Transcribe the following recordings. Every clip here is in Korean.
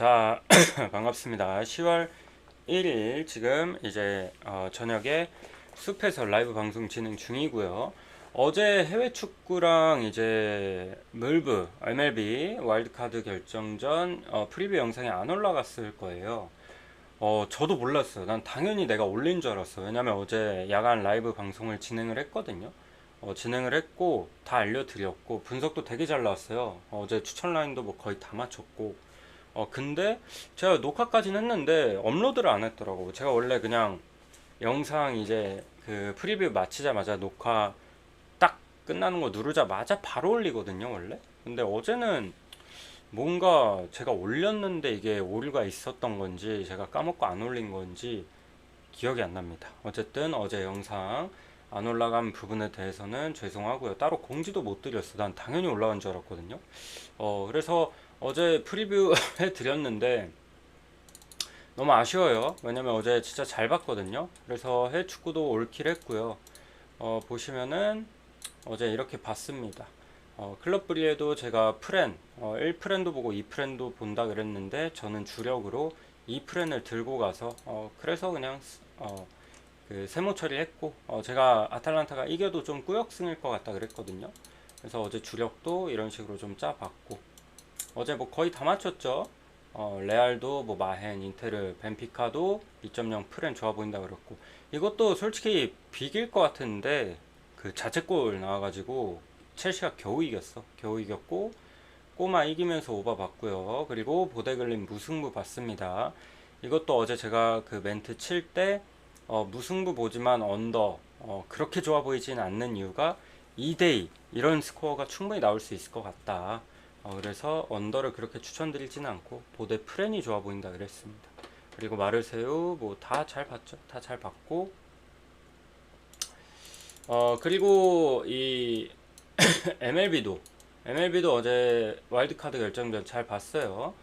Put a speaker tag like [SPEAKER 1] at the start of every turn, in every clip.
[SPEAKER 1] 자, 반갑습니다. 10월 1일 지금 이제 어, 저녁에 숲에서 라이브 방송 진행 중이고요. 어제 해외 축구랑 이제 물브 MLB 와일드카드 결정전 어, 프리뷰 영상이 안 올라갔을 거예요. 어, 저도 몰랐어요. 난 당연히 내가 올린 줄 알았어. 왜냐면 어제 야간 라이브 방송을 진행을 했거든요. 어, 진행을 했고 다 알려드렸고 분석도 되게 잘 나왔어요. 어, 어제 추천 라인도 뭐 거의 다 맞췄고 어, 근데 제가 녹화까지는 했는데 업로드를 안 했더라고. 제가 원래 그냥 영상 이제 그 프리뷰 마치자마자 녹화 딱 끝나는 거 누르자마자 바로 올리거든요, 원래. 근데 어제는 뭔가 제가 올렸는데 이게 오류가 있었던 건지 제가 까먹고 안 올린 건지 기억이 안 납니다. 어쨌든 어제 영상 안 올라간 부분에 대해서는 죄송하고요. 따로 공지도 못 드렸어. 난 당연히 올라온 줄 알았거든요. 어, 그래서 어제 프리뷰 해 드렸는데 너무 아쉬워요. 왜냐면 어제 진짜 잘 봤거든요. 그래서 해외 축구도 올킬 했고요. 어, 보시면은 어제 이렇게 봤습니다. 어, 클럽 브리에도 제가 프렌, 어, 1프렌도 보고 2프렌도 본다 그랬는데 저는 주력으로 2프렌을 들고 가서 어, 그래서 그냥 스- 어, 그 세모 처리했고 어, 제가 아탈란타가 이겨도 좀 꾸역승일 것 같다 그랬거든요. 그래서 어제 주력도 이런 식으로 좀 짜봤고 어제 뭐 거의 다 맞췄죠. 어, 레알도 뭐 마헨, 인테르, 벤피카도 2.0 프렌 좋아 보인다 그랬고 이것도 솔직히 비길 것 같은데 그 자책골 나와가지고 첼시가 겨우 이겼어. 겨우 이겼고 꼬마 이기면서 오바 봤고요. 그리고 보데글린 무승부 봤습니다. 이것도 어제 제가 그 멘트 칠때 어, 무승부 보지만 언더 어, 그렇게 좋아 보이진 않는 이유가 2대2 이런 스코어가 충분히 나올 수 있을 것 같다. 어, 그래서 언더를 그렇게 추천드리진 않고 보데 프렌이 좋아 보인다 그랬습니다. 그리고 마르세유 뭐다 잘 봤죠. 다 잘 봤고 어 그리고 이 MLB도 MLB도 어제 와일드카드 결정전 잘 봤어요.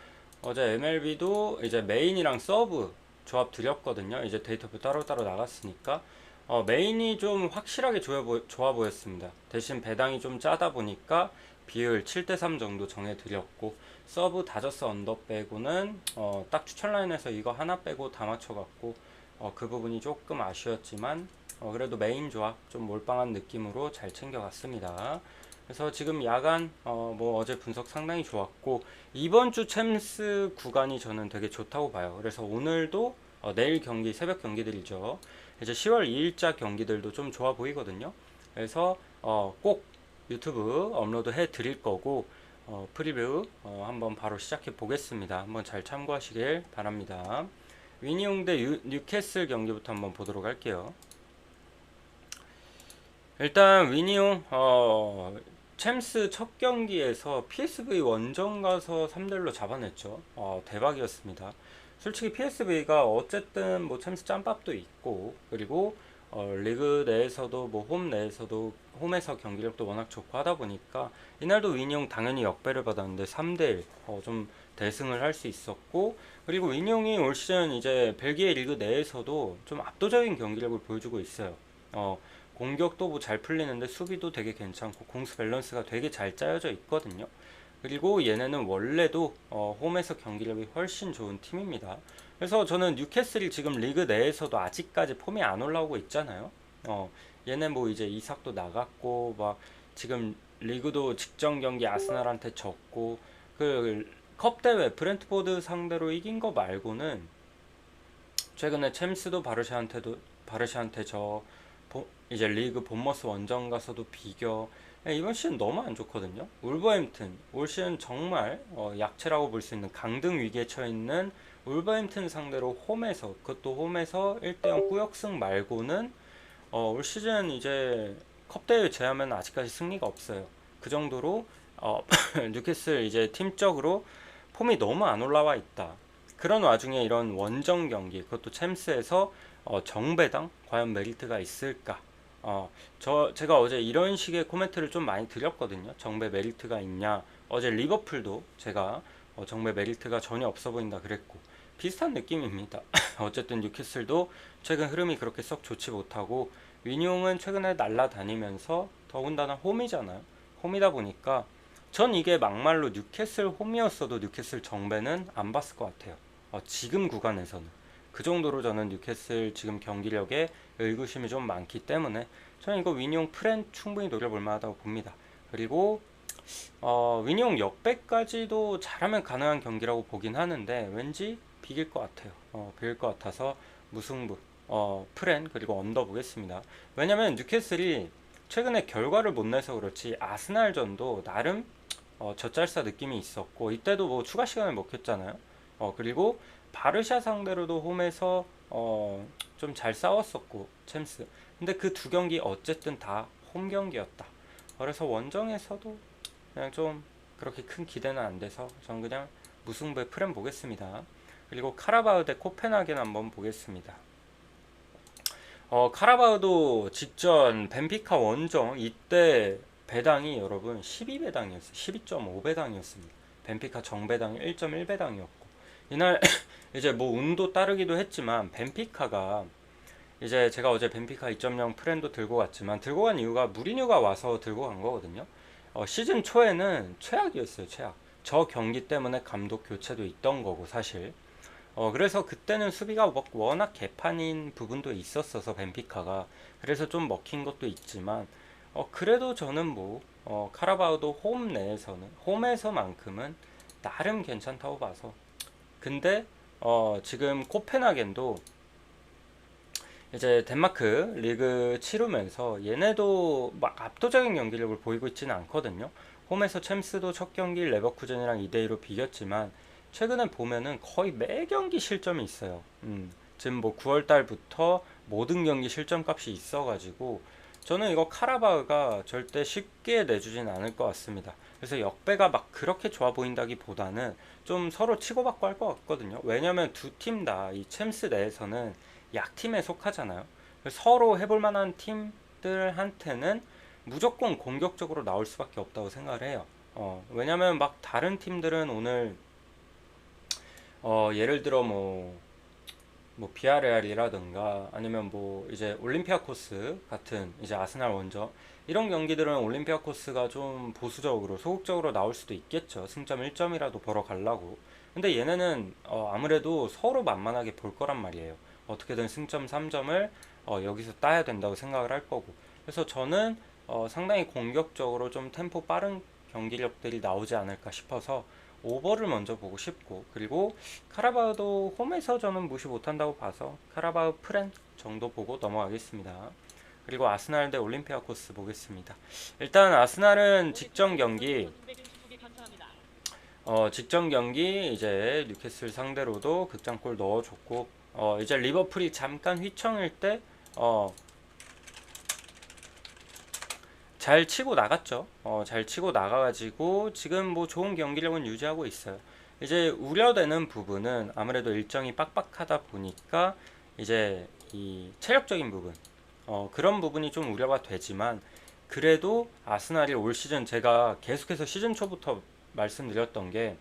[SPEAKER 1] 어제 MLB도 이제 메인이랑 서브 조합 드렸거든요. 이제 데이터표 따로따로 나갔으니까 어, 메인이 좀 확실하게 좋아 보였습니다. 대신 배당이 좀 짜다 보니까 비율 7대3 정도 정해드렸고 서브 다저스 언더 빼고는 어, 딱 추천 라인에서 이거 하나 빼고 다 맞춰갖고 어, 그 부분이 조금 아쉬웠지만 어, 그래도 메인 조합 좀 몰빵한 느낌으로 잘 챙겨갔습니다. 그래서 지금 야간 어, 뭐 어제 분석 상당히 좋았고 이번 주 챔스 구간이 저는 되게 좋다고 봐요. 그래서 오늘도 어, 내일 경기 새벽 경기들이죠. 이제 10월 2일자 경기들도 좀 좋아 보이거든요. 그래서 어, 꼭 유튜브 업로드 해 드릴 거고 어, 프리뷰 어, 한번 바로 시작해 보겠습니다. 한번 잘 참고하시길 바랍니다. 위니용 대 유- 뉴캐슬 경기부터 한번 보도록 할게요. 일단 위니용 어, 챔스 첫 경기에서 PSV 원정 가서 3대1로 잡아냈죠. 어, 대박이었습니다. 솔직히 PSV가 어쨌든 뭐 챔스 짬밥도 있고 그리고 어, 리그 내에서도 뭐 홈 내에서도 홈에서 경기력도 워낙 좋고 하다 보니까 이날도 위니용 당연히 역배를 받았는데 3대1 어, 좀 대승을 할 수 있었고 그리고 위니용이 올 시즌 이제 벨기에 리그 내에서도 좀 압도적인 경기력을 보여주고 있어요. 어, 공격도 뭐 잘 풀리는데 수비도 되게 괜찮고 공수 밸런스가 되게 잘 짜여져 있거든요. 그리고 얘네는 원래도 어, 홈에서 경기력이 훨씬 좋은 팀입니다. 그래서 저는 뉴캐슬이 지금 리그 내에서도 아직까지 폼이 안 올라오고 있잖아요. 어, 얘네 뭐 이제 이삭도 나갔고 막 지금 리그도 직전 경기 아스날한테 졌고 그 컵 대회 브렌트포드 상대로 이긴 거 말고는 최근에 챔스도 바르샤한테도 바르샤한테 저 보- 이제 리그 본머스 원정 가서도 비겨 예, 이번 시즌 너무 안 좋거든요. 울버햄튼 올 시즌 정말 어, 약체라고 볼 수 있는 강등 위기에 처해 있는 울버햄튼 상대로 홈에서 그것도 홈에서 1대0 꾸역승 말고는 어, 올 시즌 이제 컵 대회 제하면 아직까지 승리가 없어요. 그 정도로 어, 뉴캐슬 이제 팀적으로 폼이 너무 안 올라와 있다. 그런 와중에 이런 원정 경기 그것도 챔스에서 어, 정배당 과연 메리트가 있을까? 어, 저 제가 어제 이런 식의 코멘트를 좀 많이 드렸거든요. 정배 메리트가 있냐? 어제 리버풀도 제가 어, 정배 메리트가 전혀 없어 보인다 그랬고 비슷한 느낌입니다. 어쨌든 뉴캐슬도 최근 흐름이 그렇게 썩 좋지 못하고 위니용은 최근에 날라다니면서 더군다나 홈이잖아요. 홈이다 보니까 전 이게 막말로 뉴캐슬 홈이었어도 뉴캐슬 정배는 안 봤을 것 같아요. 어, 지금 구간에서는 그 정도로 저는 뉴캐슬 지금 경기력에 의구심이 좀 많기 때문에 저는 이거 위니용 프렌 충분히 노려볼 만하다고 봅니다. 그리고 어, 위니용 역배까지도 잘하면 가능한 경기라고 보긴 하는데 왠지 비길 것 같아요. 어, 비길 것 같아서 무승부 어, 프렌 그리고 언더 보겠습니다. 왜냐면 뉴캐슬이 최근에 결과를 못 내서 그렇지 아스날전도 나름 어, 젖잘싸 느낌이 있었고 이때도 뭐 추가 시간을 먹혔잖아요. 어, 그리고 바르샤 상대로도 홈에서 어, 좀 잘 싸웠었고 챔스. 근데 그 두 경기 어쨌든 다 홈 경기였다. 그래서 원정에서도 그냥 좀 그렇게 큰 기대는 안 돼서 전 그냥 무승부의 프렘 보겠습니다. 그리고 카라바우 대 코펜하겐 한번 보겠습니다. 어, 카라바우도 직전 벤피카 원정 이때 배당이 여러분 12배당이었어요. 12.5배당이었습니다. 벤피카 정배당이 1.1배당이었고 이날 이제 뭐 운도 따르기도 했지만 벤피카가 이제 제가 어제 벤피카 2.0 프렌도 들고 갔지만 들고 간 이유가 무리뉴가 와서 들고 간 거거든요. 어, 시즌 초에는 최악이었어요, 최악. 저 경기 때문에 감독 교체도 있던 거고 사실. 어, 그래서 그때는 수비가 워- 워낙 개판인 부분도 있었어서 벤피카가 그래서 좀 먹힌 것도 있지만 어, 그래도 저는 뭐 어, 카라바오도 홈 내에서는 홈에서만큼은 나름 괜찮다고 봐서 근데 어, 지금 코펜하겐도 이제 덴마크 리그 치르면서 얘네도 막 압도적인 경기력을 보이고 있지는 않거든요. 홈에서 챔스도 첫 경기 레버쿠젠이랑 2대2로 비겼지만 최근에 보면은 거의 매 경기 실점이 있어요. 음, 지금 뭐 9월 달부터 모든 경기 실점 값이 있어가지고 저는 이거 카라바흐가 절대 쉽게 내주진 않을 것 같습니다. 그래서 역배가 막 그렇게 좋아 보인다기보다는 좀 서로 치고받고 할 것 같거든요. 왜냐면 두 팀 다 이 챔스 내에서는 약팀에 속하잖아요. 서로 해볼 만한 팀들한테는 무조건 공격적으로 나올 수밖에 없다고 생각을 해요. 어, 왜냐면 막 다른 팀들은 오늘 어, 예를 들어 뭐, 뭐 비아레알이라든가 아니면 뭐 이제 올림피아 코스 같은 이제 아스날 원정 이런 경기들은 올림피아 코스가 좀 보수적으로 소극적으로 나올 수도 있겠죠. 승점 1점이라도 벌어 가려고. 근데 얘네는 어, 아무래도 서로 만만하게 볼 거란 말이에요. 어떻게든 승점 3점을 어, 여기서 따야 된다고 생각을 할 거고. 그래서 저는 어, 상당히 공격적으로 좀 템포 빠른 경기력들이 나오지 않을까 싶어서 오버를 먼저 보고 싶고 그리고 카라바오도 홈에서 저는 무시 못한다고 봐서 카라바오 프렌 정도 보고 넘어가겠습니다. 그리고 아스날 대 올림피아 코스 보겠습니다. 일단 아스날은 직전 경기 어, 직전 경기 이제 뉴캐슬 상대로도 극장골 넣어줬고 어, 이제 리버풀이 잠깐 휘청일 때 어, 잘 치고 나갔죠. 어, 잘 치고 나가가지고 지금 뭐 좋은 경기력은 유지하고 있어요. 이제 우려되는 부분은 아무래도 일정이 빡빡하다 보니까 이제 이 체력적인 부분, 어, 그런 부분이 좀 우려가 되지만 그래도 아스날이 올 시즌 제가 계속해서 시즌 초부터 말씀드렸던 게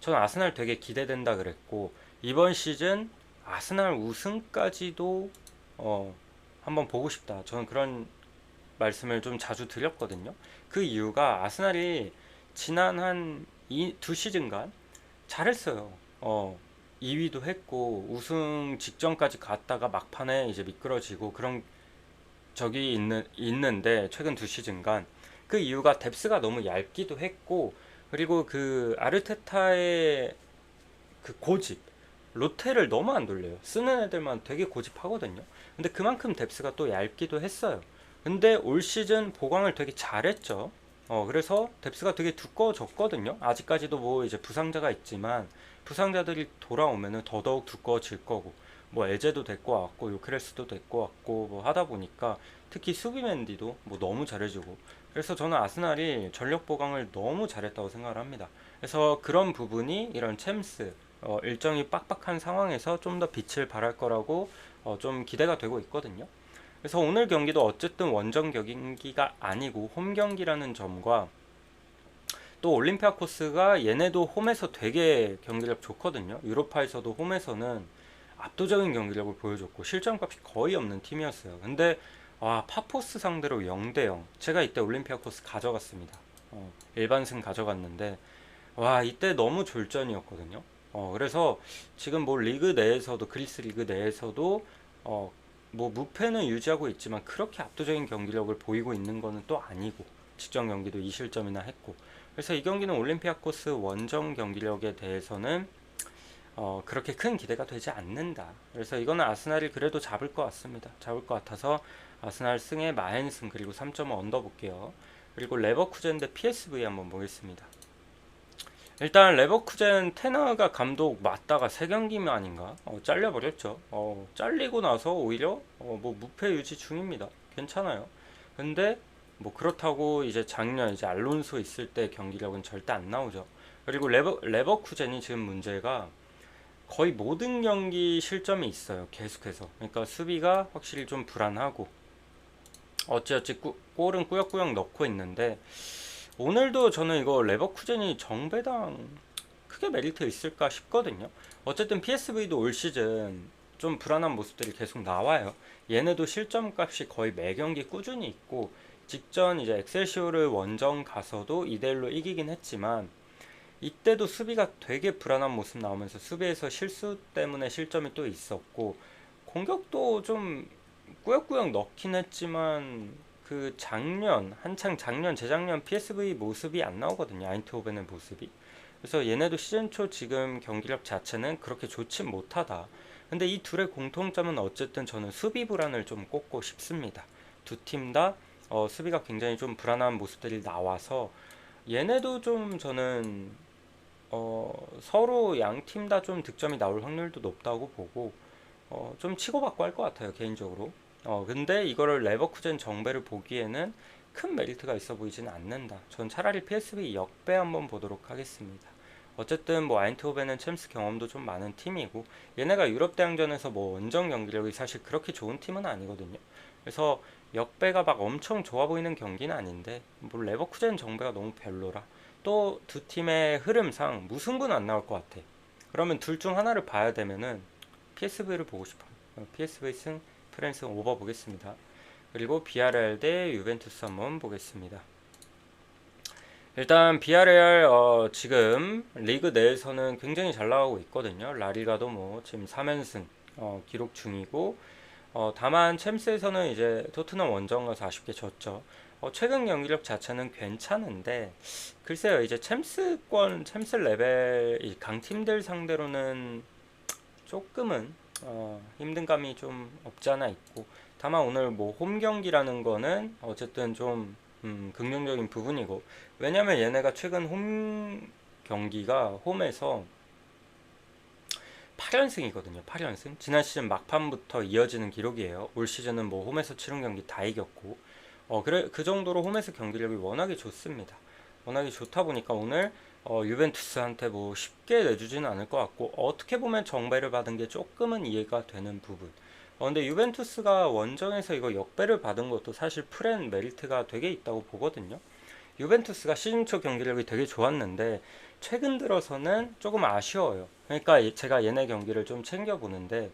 [SPEAKER 1] 저는 아스날 되게 기대된다 그랬고 이번 시즌 아스날 우승까지도 어, 한번 보고 싶다. 저는 그런 말씀을 좀 자주 드렸거든요. 그 이유가 아스날이 지난 한두 시즌간 잘했어요. 어, 2위도 했고 우승 직전까지 갔다가 막판에 이제 미끄러지고 그런 적이 있는 있는데 최근 두 시즌간 그 이유가 뎁스가 너무 얇기도 했고 그리고 그 아르테타의 그 고집 로테를 너무 안 돌려요. 쓰는 애들만 되게 고집하거든요. 근데 그만큼 뎁스가 또 얇기도 했어요. 근데 올 시즌 보강을 되게 잘했죠. 어, 그래서 뎁스가 되게 두꺼워졌거든요. 아직까지도 뭐 이제 부상자가 있지만 부상자들이 돌아오면은 더더욱 두꺼워질 거고 뭐 에제도 데리고 왔고 요크레스도 데리고 왔고 뭐 하다 보니까 특히 수비맨디도 뭐 너무 잘해주고 그래서 저는 아스날이 전력 보강을 너무 잘했다고 생각을 합니다. 그래서 그런 부분이 이런 챔스 어, 일정이 빡빡한 상황에서 좀 더 빛을 발할 거라고 어, 좀 기대가 되고 있거든요. 그래서 오늘 경기도 어쨌든 원정 경기가 아니고 홈 경기라는 점과 또 올림피아 코스가 얘네도 홈에서 되게 경기력 좋거든요. 유로파에서도 홈에서는 압도적인 경기력을 보여줬고 실점값이 거의 없는 팀이었어요. 근데 아, 파포스 상대로 0대 0. 제가 이때 올림피아 코스 가져갔습니다. 어, 일반승 가져갔는데 와 이때 너무 졸전이었거든요. 어, 그래서 지금 뭐 리그 내에서도 그리스 리그 내에서도 어, 뭐 무패는 유지하고 있지만 그렇게 압도적인 경기력을 보이고 있는 거는 또 아니고 직전 경기도 2실점이나 했고 그래서 이 경기는 올림피아코스 원정 경기력에 대해서는 어, 그렇게 큰 기대가 되지 않는다. 그래서 이거는 아스날이 그래도 잡을 것 같습니다. 잡을 것 같아서 아스날 승에 마헨승 그리고 3.5 언더 볼게요. 그리고 레버쿠젠 대 PSV 한번 보겠습니다. 일단 레버쿠젠 테너가 감독 맞다가 세 경기면 아닌가? 어, 잘려버렸죠. 어, 잘리고 나서 오히려 어, 뭐 무패 유지 중입니다. 괜찮아요. 근데 뭐 그렇다고 이제 작년 이제 알론소 있을 때 경기력은 절대 안 나오죠. 그리고 레버 레버쿠젠이 지금 문제가 거의 모든 경기 실점이 있어요. 계속해서. 그러니까 수비가 확실히 좀 불안하고 어찌어찌 꾸, 골은 꾸역꾸역 넣고 있는데 오늘도 저는 이거 레버쿠젠이 정배당 크게 메리트 있을까 싶거든요. 어쨌든 PSV도 올 시즌 좀 불안한 모습들이 계속 나와요. 얘네도 실점 값이 거의 매 경기 꾸준히 있고 직전 이제 엑셀시오를 원정 가서도 2대1로 이기긴 했지만 이때도 수비가 되게 불안한 모습 나오면서 수비에서 실수 때문에 실점이 또 있었고 공격도 좀 꾸역꾸역 넣긴 했지만 그 작년 한창 작년 재작년 PSV 모습이 안 나오거든요. 아인트호벤의 모습이. 그래서 얘네도 시즌 초 지금 경기력 자체는 그렇게 좋진 못하다. 근데 이 둘의 공통점은 어쨌든 저는 수비 불안을 좀 꼽고 싶습니다. 두 팀다 어, 수비가 굉장히 좀 불안한 모습들이 나와서 얘네도 좀 저는 어, 서로 양 팀 다 좀 득점이 나올 확률도 높다고 보고 어, 좀 치고받고 할 것 같아요 개인적으로 어, 근데 이거를 레버쿠젠 정배를 보기에는 큰 메리트가 있어 보이지는 않는다. 전 차라리 PSV 역배 한번 보도록 하겠습니다. 어쨌든 뭐 아인트호벤은 챔스 경험도 좀 많은 팀이고 얘네가 유럽 대항전에서 뭐 원정 경기력이 사실 그렇게 좋은 팀은 아니거든요. 그래서 역배가 막 엄청 좋아 보이는 경기는 아닌데 뭐 레버쿠젠 정배가 너무 별로라. 또 두 팀의 흐름상 무승부는 안 나올 것 같아. 그러면 둘 중 하나를 봐야 되면은 PSV를 보고 싶어. PSV 승 프랜스 오버 보겠습니다. 그리고 비아레알 대 유벤투스 한번 보겠습니다. 일단 비아레알 어, 지금 리그 내에서는 굉장히 잘 나가고 있거든요. 라리가도 뭐 지금 3연승 어, 기록 중이고 어, 다만 챔스에서는 이제 토트넘 원정 가서 아쉽게 졌죠. 어, 최근 경기력 자체는 괜찮은데 글쎄요 이제 챔스권 챔스 레벨 강팀들 상대로는 조금은 어, 힘든 감이 좀 없지 않아 있고 다만 오늘 뭐 홈 경기라는 거는 어쨌든 좀 음, 긍정적인 부분이고 왜냐면 얘네가 최근 홈 경기가 홈에서 8연승이거든요. 8연승. 지난 시즌 막판부터 이어지는 기록이에요. 올 시즌은 뭐 홈에서 치른 경기 다 이겼고 어 그래 그 정도로 홈에서 경기력이 워낙에 좋습니다. 워낙에 좋다 보니까 오늘 어, 유벤투스한테 뭐 쉽게 내주지는 않을 것 같고 어떻게 보면 정배를 받은 게 조금은 이해가 되는 부분. 어, 근데 유벤투스가 원정에서 이거 역배를 받은 것도 사실 프렌 메리트가 되게 있다고 보거든요. 유벤투스가 시즌 초 경기력이 되게 좋았는데 최근 들어서는 조금 아쉬워요. 그러니까 제가 얘네 경기를 좀 챙겨 보는데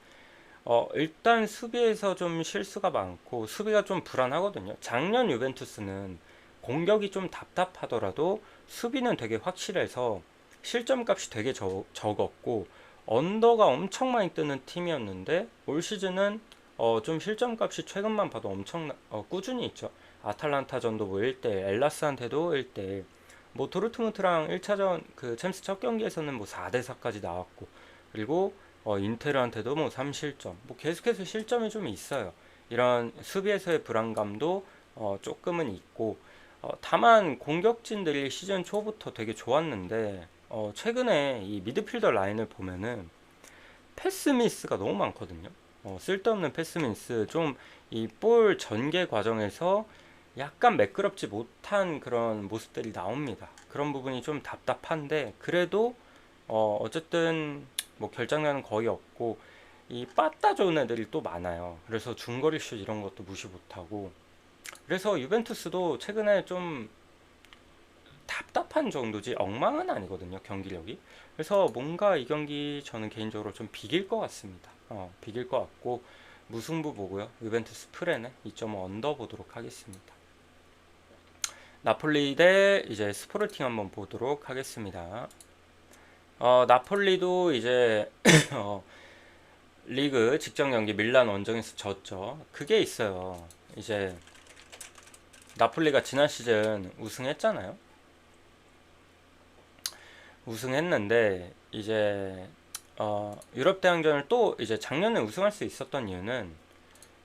[SPEAKER 1] 어, 일단 수비에서 좀 실수가 많고 수비가 좀 불안하거든요. 작년 유벤투스는 공격이 좀 답답하더라도 수비는 되게 확실해서 실점 값이 되게 적, 적었고 언더가 엄청 많이 뜨는 팀이었는데 올 시즌은 어, 좀 실점 값이 최근만 봐도 엄청 어, 꾸준히 있죠. 아탈란타전도 뭐 1대1, 엘라스한테도 1대1. 뭐 도르트문트랑 1차전 그 챔스 첫 경기에서는 뭐 4대 4까지 나왔고 그리고 어, 인테르한테도 뭐 3실점. 뭐 계속해서 실점이 좀 있어요. 이런 수비에서의 불안감도 어, 조금은 있고 어, 다만 공격진들이 시즌 초부터 되게 좋았는데 어, 최근에 이 미드필더 라인을 보면은 패스 미스가 너무 많거든요. 어, 쓸데없는 패스 미스 좀 이 볼 전개 과정에서 약간 매끄럽지 못한 그런 모습들이 나옵니다. 그런 부분이 좀 답답한데 그래도 어, 어쨌든 뭐 결장난은 거의 없고 이 빠따 좋은 애들이 또 많아요. 그래서 중거리 슛 이런 것도 무시 못하고 그래서 유벤투스도 최근에 좀 답답한 정도지 엉망은 아니거든요 경기력이 그래서 뭔가 이 경기 저는 개인적으로 좀 비길 것 같습니다 어, 비길 것 같고 무승부 보고요 유벤투스 프레네 2.5 언더 보도록 하겠습니다 나폴리 대 이제 스포르팅 한번 보도록 하겠습니다. 어, 나폴리도 이제 어, 리그 직전 경기 밀란 원정에서 졌죠. 그게 있어요. 이제 나폴리가 지난 시즌 우승했잖아요. 우승했는데 이제 어, 유럽 대항전을 또 이제 작년에 우승할 수 있었던 이유는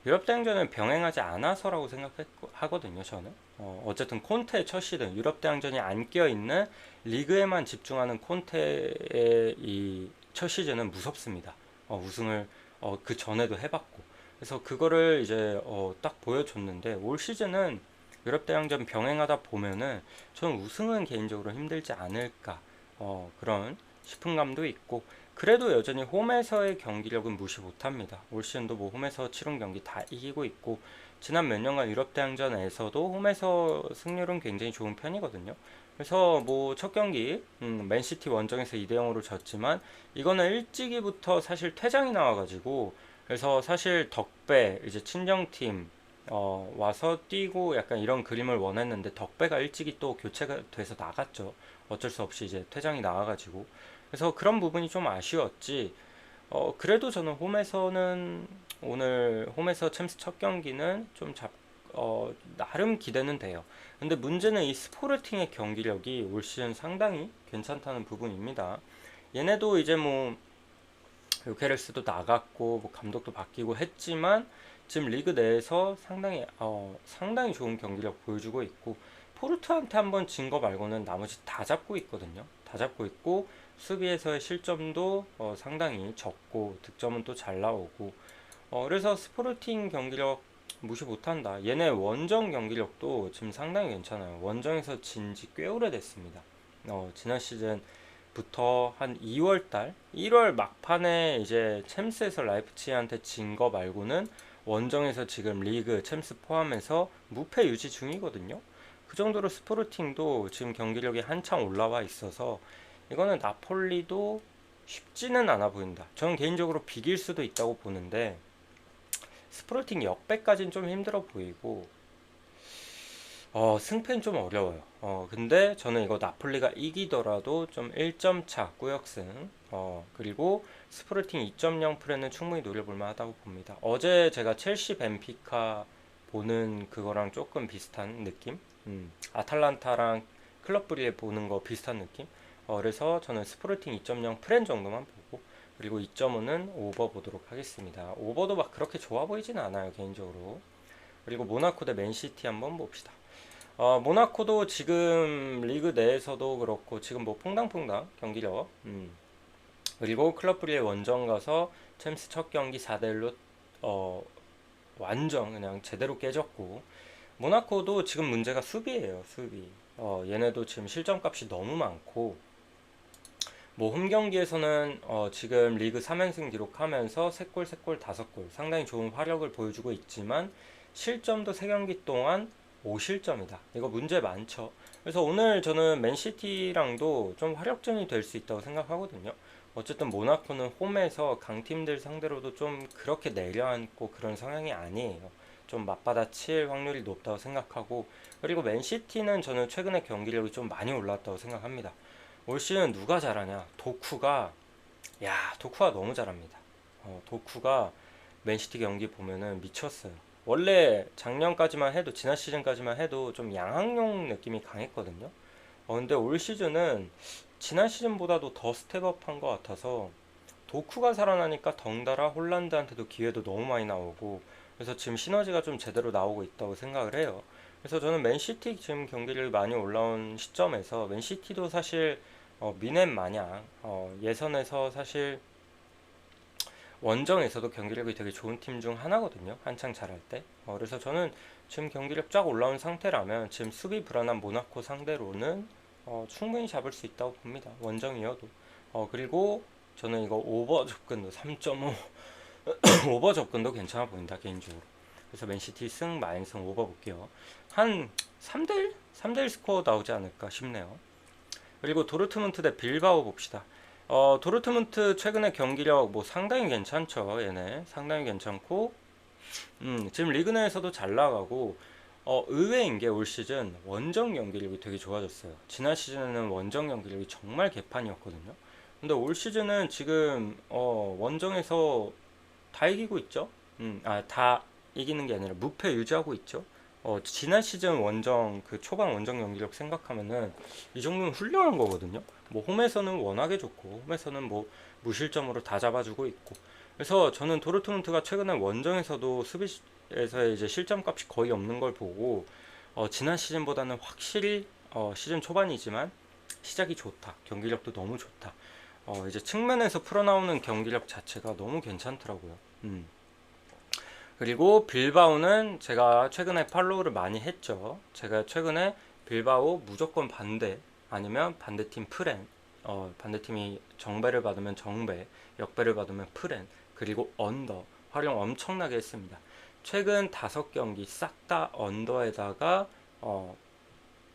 [SPEAKER 1] 유럽 대항전을 병행하지 않아서라고 생각하거든요. 저는 어, 어쨌든 콘테의 첫 시즌 유럽 대항전이 안껴 있는 리그에만 집중하는 콘테의 이 첫 시즌은 무섭습니다. 어, 우승을 어, 그 전에도 해봤고 그래서 그거를 이제 어, 딱 보여줬는데 올 시즌은 유럽 대항전 병행하다 보면은 저는 우승은 개인적으로 힘들지 않을까 어, 그런 싶은 감도 있고 그래도 여전히 홈에서의 경기력은 무시 못합니다. 올 시즌도 뭐 홈에서 치른 경기 다 이기고 있고 지난 몇 년간 유럽 대항전에서도 홈에서 승률은 굉장히 좋은 편이거든요. 그래서 뭐 첫 경기 음, 맨시티 원정에서 2대 0으로 졌지만 이거는 일찍이부터 사실 퇴장이 나와가지고 그래서 사실 덕배 이제 친정팀 어, 와서 뛰고 약간 이런 그림을 원했는데 덕배가 일찍이 또 교체가 돼서 나갔죠. 어쩔 수 없이 이제 퇴장이 나와가지고 그래서 그런 부분이 좀 아쉬웠지. 어, 그래도 저는 홈에서는 오늘 홈에서 챔스 첫 경기는 좀 잡, 어, 나름 기대는 돼요. 근데 문제는 이 스포르팅의 경기력이 올 시즌 상당히 괜찮다는 부분입니다. 얘네도 이제 뭐 요케레스도 나갔고 뭐 감독도 바뀌고 했지만 지금 리그 내에서 상당히 어, 상당히 좋은 경기력 보여주고 있고 포르투한테 한번 진 거 말고는 나머지 다 잡고 있거든요. 다 잡고 있고 수비에서의 실점도 어, 상당히 적고 득점은 또 잘 나오고 어, 그래서 스포르팅 경기력 무시 못한다. 얘네 원정 경기력도 지금 상당히 괜찮아요. 원정에서 진 지 꽤 오래됐습니다. 어, 지난 시즌부터 한 2월 달, 1월 막판에 이제 챔스에서 라이프치히한테 진 거 말고는 원정에서 지금 리그 챔스 포함해서 무패 유지 중이거든요. 그 정도로 스포르팅도 지금 경기력이 한창 올라와 있어서 이거는 나폴리도 쉽지는 않아 보인다. 저는 개인적으로 비길 수도 있다고 보는데 스프로팅 역배까지는 좀 힘들어 보이고 어, 승패는 좀 어려워요. 어, 근데 저는 이거 나폴리가 이기더라도 좀 1점 차 꾸역승. 어, 그리고 스프로팅 2.0 프레는 충분히 노려볼 만하다고 봅니다. 어제 제가 첼시 벤피카 보는 그거랑 조금 비슷한 느낌? 음, 아탈란타랑 클럽 브리에 보는 거 비슷한 느낌? 어, 그래서 저는 스프로팅 2.0 프렌 정도만 보고 그리고 2.5는 오버 보도록 하겠습니다. 오버도 막 그렇게 좋아 보이지는 않아요, 개인적으로. 그리고 모나코 대 맨시티 한번 봅시다. 어, 모나코도 지금 리그 내에서도 그렇고 지금 뭐 퐁당퐁당 경기력. 음. 그리고 클럽 브리의 원정 가서 챔스 첫 경기 4대 1로 어, 완전 그냥 제대로 깨졌고 모나코도 지금 문제가 수비예요, 수비. 어, 얘네도 지금 실점값이 너무 많고 뭐 홈 경기에서는 어 지금 리그 3연승 기록하면서 3골, 3골, 5골 상당히 좋은 화력을 보여주고 있지만 실점도 3경기 동안 5실점이다. 이거 문제 많죠. 그래서 오늘 저는 맨시티랑도 좀 화력전이 될 수 있다고 생각하거든요. 어쨌든 모나코는 홈에서 강팀들 상대로도 좀 그렇게 내려앉고 그런 성향이 아니에요. 좀 맞받아칠 확률이 높다고 생각하고 그리고 맨시티는 저는 최근에 경기력이 좀 많이 올랐다고 생각합니다. 올 시즌 누가 잘하냐? 도쿠가 야 도쿠가 너무 잘합니다. 어, 도쿠가 맨시티 경기 보면은 미쳤어요. 원래 작년까지만 해도 지난 시즌까지만 해도 좀 양학용 느낌이 강했거든요. 어, 근데 올 시즌은 지난 시즌보다도 더 스텝업한 것 같아서 도쿠가 살아나니까 덩달아 홀란드한테도 기회도 너무 많이 나오고 그래서 지금 시너지가 좀 제대로 나오고 있다고 생각을 해요. 그래서 저는 맨시티 지금 경기를 많이 올라온 시점에서 맨시티도 사실 어, 미넨 마냥 어, 예선에서 사실 원정에서도 경기력이 되게 좋은 팀 중 하나거든요. 한창 잘할 때. 어, 그래서 저는 지금 경기력 쫙 올라온 상태라면 지금 수비 불안한 모나코 상대로는 어, 충분히 잡을 수 있다고 봅니다. 원정이어도. 어, 그리고 저는 이거 오버 접근도 3.5 오버 접근도 괜찮아 보인다 개인적으로. 그래서 맨시티 승 마인 승 오버 볼게요. 한 3대1? 3대1 스코어 나오지 않을까 싶네요. 그리고 도르트문트 대 빌바오 봅시다. 어, 도르트문트 최근에 경기력 뭐 상당히 괜찮죠. 얘네 상당히 괜찮고 음, 지금 리그 내에서도 잘 나가고 어, 어, 의외인 게 올 시즌 원정 경기력이 되게 좋아졌어요. 지난 시즌에는 원정 경기력이 정말 개판이었거든요. 근데 올 시즌은 지금 어, 원정에서 다 이기고 있죠. 음, 아, 다 이기는 게 아니라 무패 유지하고 있죠. 어, 지난 시즌 원정 그 초반 원정 경기력 생각하면은 이 정도는 훌륭한 거거든요. 뭐 홈에서는 워낙에 좋고 홈에서는 뭐 무실점으로 다 잡아주고 있고. 그래서 저는 도르트문트가 최근에 원정에서도 수비 에서의 이제 실점 값이 거의 없는 걸 보고 어, 지난 시즌보다는 확실히 어, 시즌 초반이지만 시작이 좋다. 경기력도 너무 좋다. 어, 이제 측면에서 풀어나오는 경기력 자체가 너무 괜찮더라고요. 음. 그리고 빌바오는 제가 최근에 팔로우를 많이 했죠. 제가 최근에 빌바오 무조건 반대 아니면 반대팀 프렌 어, 반대팀이 정배를 받으면 정배, 역배를 받으면 프렌 그리고 언더 활용 엄청나게 했습니다. 최근 다섯 경기 싹 다 언더에다가 어,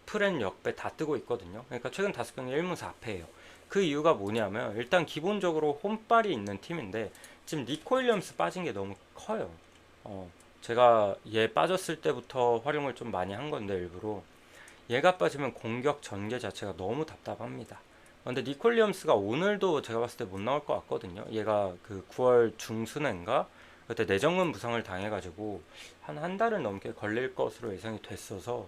[SPEAKER 1] 프렌 역배 다 뜨고 있거든요. 그러니까 최근 다섯 경기 1무 4패예요. 그 이유가 뭐냐면 일단 기본적으로 홈빨이 있는 팀인데 지금 니코 윌리엄스 빠진 게 너무 커요. 어, 제가 얘 빠졌을 때부터 활용을 좀 많이 한 건데 일부러 얘가 빠지면 공격 전개 자체가 너무 답답합니다. 근데 니콜리엄스가 오늘도 제가 봤을 때 못 나올 것 같거든요. 얘가 그 9월 중순인가 그때 내정근 부상을 당해가지고 한 한 달은 넘게 걸릴 것으로 예상이 됐어서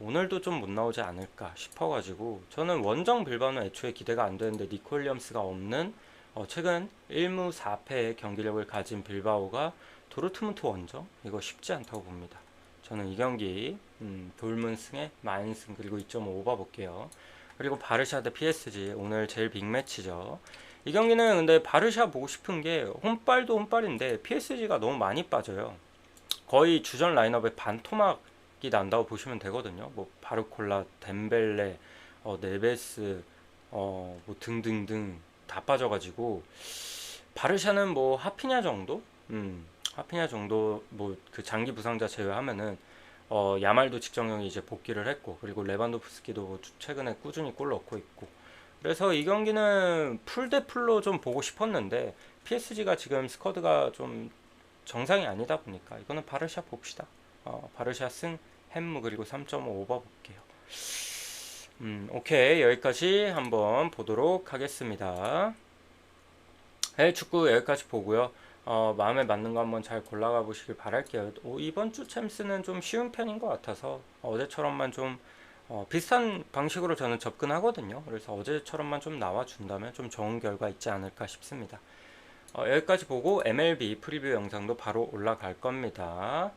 [SPEAKER 1] 오늘도 좀 못 나오지 않을까 싶어가지고 저는 원정 빌바오는 애초에 기대가 안 되는데 니콜리엄스가 없는 어, 최근 1무 4패의 경기력을 가진 빌바오가 도르트문트 원정 이거 쉽지 않다고 봅니다. 저는 이 경기 음, 돌문승에 만승 그리고 2.5 봐볼게요. 그리고 바르샤 대 PSG 오늘 제일 빅매치죠. 이 경기는 근데 바르샤 보고 싶은 게 홈빨도 홈빨인데 PSG가 너무 많이 빠져요. 거의 주전 라인업에 반토막이 난다고 보시면 되거든요. 뭐 바르콜라, 덴벨레, 어, 네베스, 어, 뭐 등등등 다 빠져가지고 바르샤는 뭐 하피냐 정도? 음, 하피냐 정도 뭐 그 장기 부상자 제외하면은 어, 야말도 직전경기 이제 복귀를 했고 그리고 레반도프스키도 최근에 꾸준히 골 넣고 있고 그래서 이 경기는 풀 대 풀로 좀 보고 싶었는데 PSG가 지금 스쿼드가 좀 정상이 아니다 보니까 이거는 바르샤 봅시다. 어, 바르샤 승 햄무 그리고 3.5 봐볼게요. 음, 오케이 여기까지 한번 보도록 하겠습니다. 해외 축구 여기까지 보고요. 어, 마음에 맞는 거 한번 잘 골라가 보시길 바랄게요. 오, 이번 주 챔스는 좀 쉬운 편인 것 같아서 어제처럼만 좀 어, 비슷한 방식으로 저는 접근하거든요. 그래서 어제처럼만 좀 나와준다면 좀 좋은 결과 있지 않을까 싶습니다. 어, 여기까지 보고 MLB 프리뷰 영상도 바로 올라갈 겁니다.